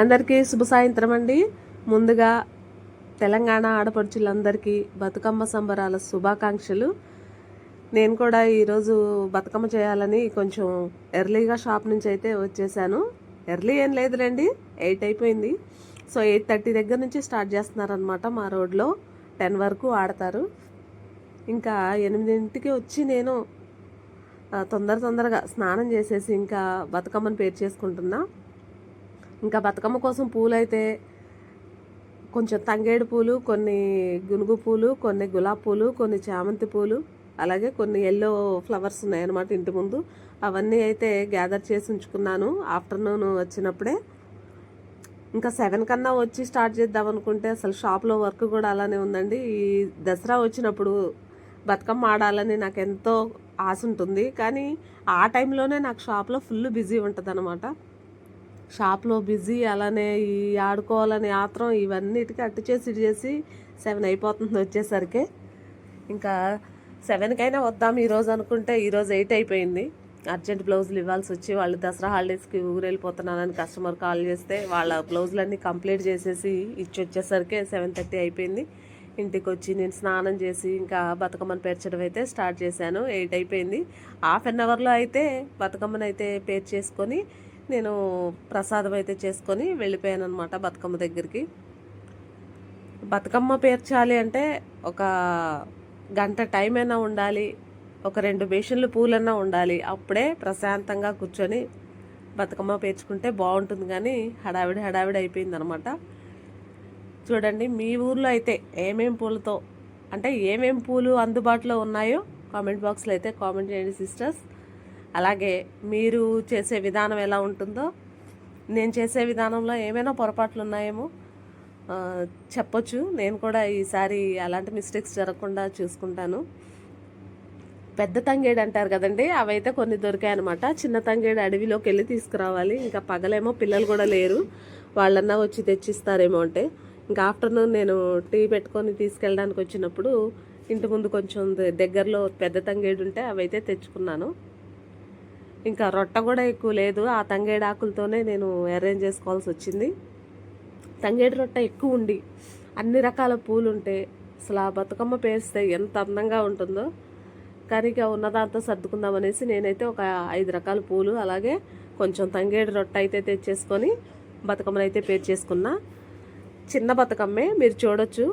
అందరికీ శుభ సాయంత్రం అండి. ముందుగా తెలంగాణ ఆడపడుచులందరికీ బతుకమ్మ సంబరాల శుభాకాంక్షలు. నేను కూడా ఈరోజు బతుకమ్మ చేయాలని కొంచెం ఎర్లీగా షాప్ నుంచి అయితే వచ్చేసాను. ఎర్లీ ఏం లేదులేండి ఎయిట్ అయిపోయింది. సో ఎయిట్ థర్టీ దగ్గర నుంచి స్టార్ట్ చేస్తున్నారనమాట మా రోడ్లో. టెన్ వరకు ఆడతారు. ఇంకా ఎనిమిదింటికి వచ్చి నేను తొందర తొందరగా స్నానం చేసేసి ఇంకా బతుకమ్మను పేరు చేసుకుంటున్నా. ఇంకా బతుకమ్మ కోసం పూలైతే కొంచెం తంగేడు పూలు కొన్ని గునుగు పూలు కొన్ని గులాబీ పూలు కొన్ని చామంతి పూలు అలాగే కొన్ని ఎల్లో ఫ్లవర్స్ ఉన్నాయన్నమాట ఇంటి ముందు. అవన్నీ అయితే గ్యాదర్ చేసి ఉంచుకున్నాను. ఆఫ్టర్నూన్ వచ్చినప్పుడే. ఇంకా సెవెన్ కన్నా వచ్చి స్టార్ట్ చేద్దాం అనుకుంటే అసలు షాప్లో వర్క్ కూడా అలానే ఉందండి. ఈ దసరా వచ్చినప్పుడు బతుకమ్మ ఆడాలని నాకు ఎంతో ఆశ ఉంటుంది. కానీ ఆ టైంలోనే నాకు షాప్లో ఫుల్ బిజీ ఉంటుంది అనమాట షాప్లో బిజీ అలానే ఈ ఆడుకోవాలని ఆత్రం ఇవన్నిటికీ అట్టు చేసి ఇటు చేసి సెవెన్ అయిపోతుంది వచ్చేసరికి. ఇంకా సెవెన్కైనా వద్దాం ఈరోజు అనుకుంటే ఈరోజు ఎయిట్ అయిపోయింది. అర్జెంట్ బ్లౌజులు ఇవ్వాల్సి వచ్చి వాళ్ళు దసరా హాలిడేస్కి ఊరెళ్ళిపోతున్నానని కస్టమర్ కాల్ చేస్తే వాళ్ళ బ్లౌజులన్నీ కంప్లీట్ చేసేసి ఇచ్చి వచ్చేసరికి సెవెన్ థర్టీ అయిపోయింది. ఇంటికి వచ్చి నేను స్నానం చేసి ఇంకా బతుకమ్మను పేర్చడం అయితే స్టార్ట్ చేశాను. ఎయిట్ అయిపోయింది. హాఫ్ అన్ అవర్లో అయితే బతుకమ్మను అయితే పేర్ చేసుకొని నేను ప్రసాదం అయితే చేసుకొని వెళ్ళిపోయాను అనమాట బతుకమ్మ దగ్గరికి. బతుకమ్మ పేర్చాలి అంటే ఒక గంట టైం అయినా ఉండాలి ఒక రెండు బేషన్లు పూలన్నా ఉండాలి అప్పుడే ప్రశాంతంగా కూర్చొని బతుకమ్మ పేర్చుకుంటే బాగుంటుంది కానీ హడావిడి హడావిడి అయిపోయింది అనమాట చూడండి మీ ఊర్లో అయితే ఏమేం పూలతో అంటే ఏమేం పూలు అందుబాటులో ఉన్నాయో కామెంట్ బాక్స్లో అయితే కామెంట్ చేయండి సిస్టర్స్. అలాగే మీరు చేసే విధానం ఎలా ఉంటుందో నేను చేసే విధానంలో ఏమైనా పొరపాట్లు ఉన్నాయేమో చెప్పొచ్చు. నేను కూడా ఈసారి అలాంటి మిస్టేక్స్ జరగకుండా చూసుకుంటాను. పెద్ద తంగేడు అంటారు కదండి అవైతే కొన్ని దొరికాయి అనమాట చిన్న తంగేడు అడవిలోకి వెళ్ళి తీసుకురావాలి. ఇంకా పగలేమో పిల్లలు కూడా లేరు. వాళ్ళన్నా వచ్చి తెచ్చిస్తారేమో అంటే. ఇంకా ఆఫ్టర్నూన్ నేను టీ పెట్టుకొని తీసుకెళ్ళడానికి వచ్చినప్పుడు ఇంటి ముందు కొంచెం దగ్గరలో పెద్ద తంగేడు ఉంటే అవైతే తెచ్చుకున్నాను. ఇంకా రొట్ట కూడా ఎక్కువ లేదు. ఆ తంగేడాకులతోనే నేను అరేంజ్ చేసుకోవాల్సి వచ్చింది. తంగేడు రొట్ట ఎక్కువ ఉండి అన్ని రకాల పూలు ఉంటే అసలు ఆ బతుకమ్మ పేస్తే ఎంత అందంగా ఉంటుందో. కానీ ఇక ఉన్నదాంతో సర్దుకుందాం అనేసి నేనైతే ఒక ఐదు రకాల పూలు అలాగే కొంచెం తంగేడు రొట్ట అయితే తెచ్చేసుకొని బతుకమ్మనైతే అయితే పేర్చేసుకున్నా చిన్న బతుకమ్మే మీరు చూడొచ్చు.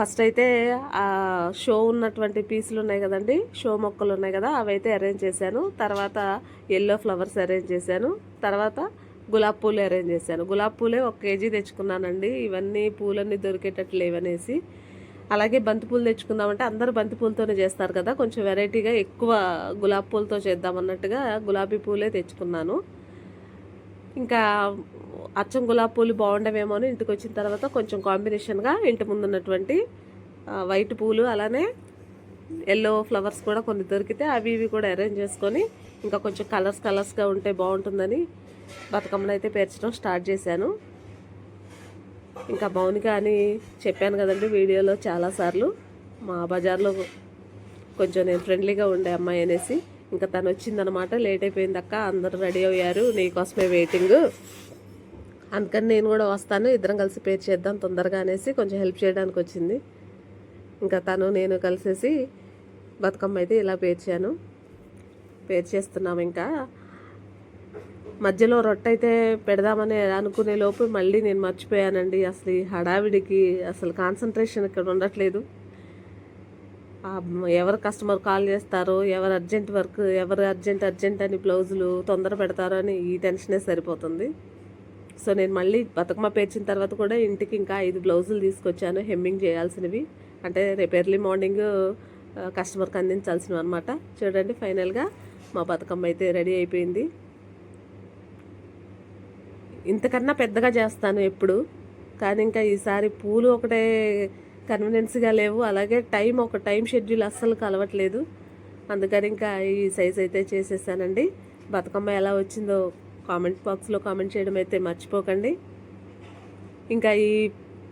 ఫస్ట్ అయితే ఆ షో ఉన్నటువంటి పీసులు ఉన్నాయి కదండి షో మొక్కలు ఉన్నాయి కదా అవైతే అరేంజ్ చేశాను. తర్వాత ఎల్లో ఫ్లవర్స్ అరేంజ్ చేశాను. తర్వాత గులాబ్ పూలు అరేంజ్ చేశాను. గులాబ్ పూలే ఒక కేజీ తెచ్చుకున్నానండి. ఇవన్నీ పూలన్నీ దొరికేటట్లు లేవనేసి. అలాగే బంతిపూలు తెచ్చుకుందామంటే అందరూ బంతిపూలతోనే చేస్తారు కదా కొంచెం వెరైటీగా ఎక్కువ గులాబీ పూలతో చేద్దామన్నట్టుగా గులాబీ పూలే తెచ్చుకున్నాను. ఇంకా అచ్చం గులాబీ పూలు బాగుండవేమో అని ఇంటికి వచ్చిన తర్వాత కొంచెం కాంబినేషన్గా ఇంటి ముందు ఉన్నటువంటి వైట్ పూలు అలానే ఎల్లో ఫ్లవర్స్ కూడా కొన్ని దొరికితే అవి ఇవి కూడా అరేంజ్ చేసుకొని ఇంకా కొంచెం కలర్స్ కలర్స్గా ఉంటే బాగుంటుందని బతుకమ్మను అయితే పేర్చడం స్టార్ట్ చేశాను. ఇంకా మౌనిక అని చెప్పాను కదండి వీడియోలో చాలాసార్లు మా బజార్లో కొంచెం నేను ఫ్రెండ్లీగా ఉండే అమ్మాయి అనేసి. ఇంకా తను వచ్చిందనమాట లేట్ అయిపోయింది అక్క అందరూ రెడీ అయ్యారు నీకోసమే వెయిటింగ్ అందుకని నేను కూడా వస్తాను ఇద్దరం కలిసి పే చేద్దాం తొందరగా అనేసి కొంచెం హెల్ప్ చేయడానికి వచ్చింది. ఇంకా తను నేను కలిసేసి బతుకమ్మ అయితే ఇలా పేర్చాను పేర్చేస్తున్నాం ఇంకా. మధ్యలో రొట్టె అయితే పెడదామని అనుకునే లోపు మళ్ళీ నేను మర్చిపోయానండి. అసలు ఈ హడావిడికి అసలు కాన్సన్ట్రేషన్ ఇక్కడ ఉండట్లేదు. ఎవరు కస్టమర్ కాల్ చేస్తారో ఎవరు అర్జెంట్ వర్క్ ఎవరు అర్జెంట్ అర్జెంట్ అని బ్లౌజులు తొందర పెడతారో అని ఈ టెన్షనే సరిపోతుంది. సో నేను మళ్ళీ బతుకమ్మ పేర్చిన తర్వాత కూడా ఇంటికి ఇంకా ఐదు బ్లౌజులు తీసుకొచ్చాను హెమ్మింగ్ చేయాల్సినవి. అంటే రేపు ఎర్లీ మార్నింగ్ కస్టమర్కి అందించాల్సినవి అనమాట చూడండి ఫైనల్గా మా బతుకమ్మ అయితే రెడీ అయిపోయింది. ఇంతకన్నా పెద్దగా చేస్తాను ఎప్పుడు కానీ ఇంకా ఈసారి పూలు ఒకటే కన్వీనియన్స్గా లేవు. అలాగే టైం ఒక టైం షెడ్యూల్ అస్సలు కలవట్లేదు. అందుకని ఇంకా ఈ సైజ్ అయితే చేసేసానండి. బతుకమ్మ ఎలా వచ్చిందో కామెంట్ బాక్స్లో కామెంట్ చేయడం అయితే మర్చిపోకండి. ఇంకా ఈ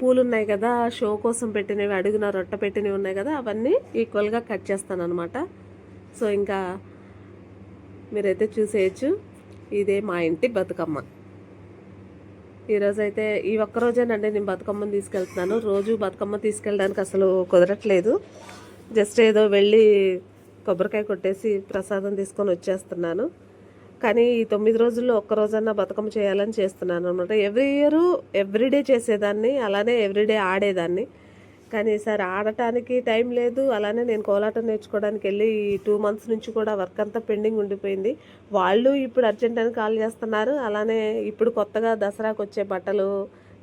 పూలు ఉన్నాయి కదా షో కోసం పెట్టినవి అడుగున రొట్ట పెట్టినవి ఉన్నాయి కదా అవన్నీ ఈక్వల్గా కట్ చేస్తాను అనమాట సో ఇంకా మీరైతే చూసేయచ్చు. ఇదే మా ఇంటి బతుకమ్మ. ఈరోజు అయితే ఈ ఒక్క రోజేనండి నేను బతుకమ్మని తీసుకెళ్తున్నాను. రోజు బతుకమ్మ తీసుకెళ్ళడానికి అసలు కుదరట్లేదు. జస్ట్ ఏదో వెళ్ళి కొబ్బరికాయ కొట్టేసి ప్రసాదం తీసుకొని వచ్చేస్తున్నాను. కానీ ఈ తొమ్మిది రోజుల్లో ఒక్కరోజన్నా బతుకమ్మ చేయాలని చేస్తున్నాను అనమాట ఎవ్రీ ఇయర్ ఎవ్రీడే చేసేదాన్ని అలానే ఎవ్రీడే ఆడేదాన్ని. కానీ ఈసారి ఆడటానికి టైం లేదు అలానే నేను కోలాటం నేర్చుకోవడానికి వెళ్ళి ఈ టూ మంత్స్ నుంచి కూడా వర్క్ అంతా పెండింగ్ ఉండిపోయింది. వాళ్ళు ఇప్పుడు అర్జెంట్ అని కాల్ చేస్తున్నారు అలానే ఇప్పుడు కొత్తగా దసరాకు వచ్చే బట్టలు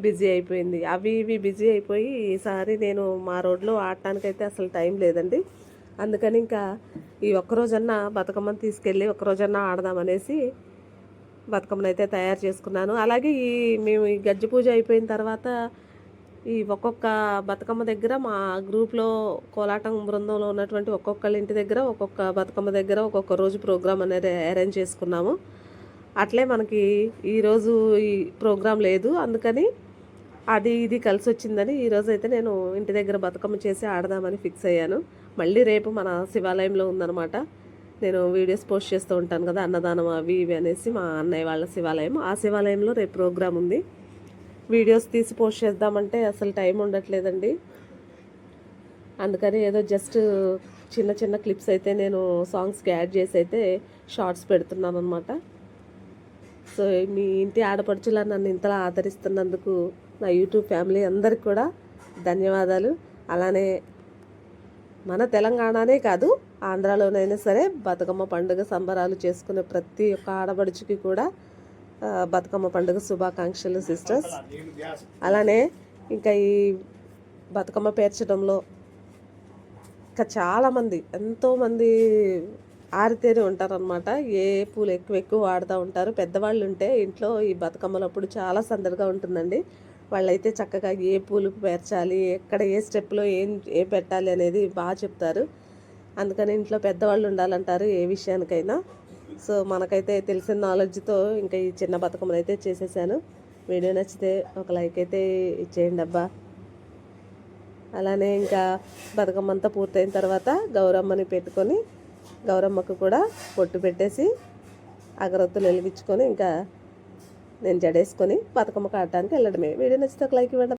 బిజీ అయిపోయింది. అవి ఇవి బిజీ అయిపోయి ఈసారి నేను మా రోడ్లో ఆడటానికైతే అసలు టైం లేదండి. అందుకని ఇంకా ఈ ఒక్కరోజన్నా బతుకమ్మను తీసుకెళ్ళి ఒక్కరోజన్నా ఆడదామనేసి బతుకమ్మను అయితే తయారు చేసుకున్నాను. అలాగే ఈ మేము ఈ గజ్జి పూజ అయిపోయిన తర్వాత ఈ ఒక్కొక్క బతుకమ్మ దగ్గర మా గ్రూప్లో కోలాటం బృందంలో ఉన్నటువంటి ఒక్కొక్కళ్ళ ఇంటి దగ్గర ఒక్కొక్క బతుకమ్మ దగ్గర ఒక్కొక్క రోజు ప్రోగ్రామ్ అనేది అరేంజ్ చేసుకున్నాము. అట్లే మనకి ఈరోజు ఈ ప్రోగ్రాం లేదు. అందుకని అది ఇది కలిసి వచ్చిందని ఈరోజు అయితే నేను ఇంటి దగ్గర బతుకమ్మ చేసి ఆడదామని ఫిక్స్ అయ్యాను. మళ్ళీ రేపు మన శివాలయంలో ఉందన్నమాట. నేను వీడియోస్ పోస్ట్ చేస్తూ ఉంటాను కదా అన్నదానం అవి ఇవి అనేసి మా అన్నయ్య వాళ్ళ శివాలయం. ఆ శివాలయంలో రేపు ప్రోగ్రాం ఉంది. వీడియోస్ తీసి పోస్ట్ చేద్దామంటే అసలు టైం ఉండట్లేదండి. అందుకని ఏదో జస్ట్ చిన్న చిన్న క్లిప్స్ అయితే నేను సాంగ్స్కి యాడ్ చేసి అయితే షార్ట్స్ పెడుతున్నాను అనమాట సో మీ ఇంటి ఆడపడుచులా నన్ను ఇంతలా ఆదరిస్తున్నందుకు నా యూట్యూబ్ ఫ్యామిలీ అందరికి కూడా ధన్యవాదాలు. అలానే మన తెలంగాణనే కాదు ఆంధ్రాలోనైనా సరే బతుకమ్మ పండుగ సంబరాలు చేసుకునే ప్రతి ఒక్క ఆడబడుచుకి కూడా బతుకమ్మ పండుగ శుభాకాంక్షలు సిస్టర్స్. అలానే ఇంకా ఈ బతుకమ్మ పేర్చడంలో ఇంకా చాలామంది ఎంతోమంది ఆరితేరి ఉంటారనమాట ఏ పూలు ఎక్కువ ఎక్కువ వాడుతూ ఉంటారు. పెద్దవాళ్ళు ఉంటే ఇంట్లో ఈ బతుకమ్మలప్పుడు చాలా సందడిగా ఉంటుందండి. వాళ్ళైతే చక్కగా ఏ పూలు పేర్చాలి ఎక్కడ ఏ స్టెప్లో ఏం ఏ పెట్టాలి అనేది బాగా చెప్తారు. అందుకని ఇంట్లో పెద్దవాళ్ళు ఉండాలంటారు ఏ విషయానికైనా. సో మనకైతే తెలిసిన నాలెడ్జ్తో ఇంకా ఈ చిన్న బతుకమ్మను అయితే చేసేసాను. వీడియో నచ్చితే ఒక లైక్ అయితే ఇచ్చేయండి అబ్బా. అలానే ఇంకా బతుకమ్మ అంతా పూర్తయిన తర్వాత గౌరమ్మని పెట్టుకొని గౌరమ్మకు కూడా పొట్టు పెట్టేసి అగరొత్తులు వెలిగించుకొని ఇంకా నేను జడేసుకొని బతుకమ్మ కాడటానికి వెళ్ళడమే. వీడియో నచ్చితే ఒక లైక్ ఇవ్వండి.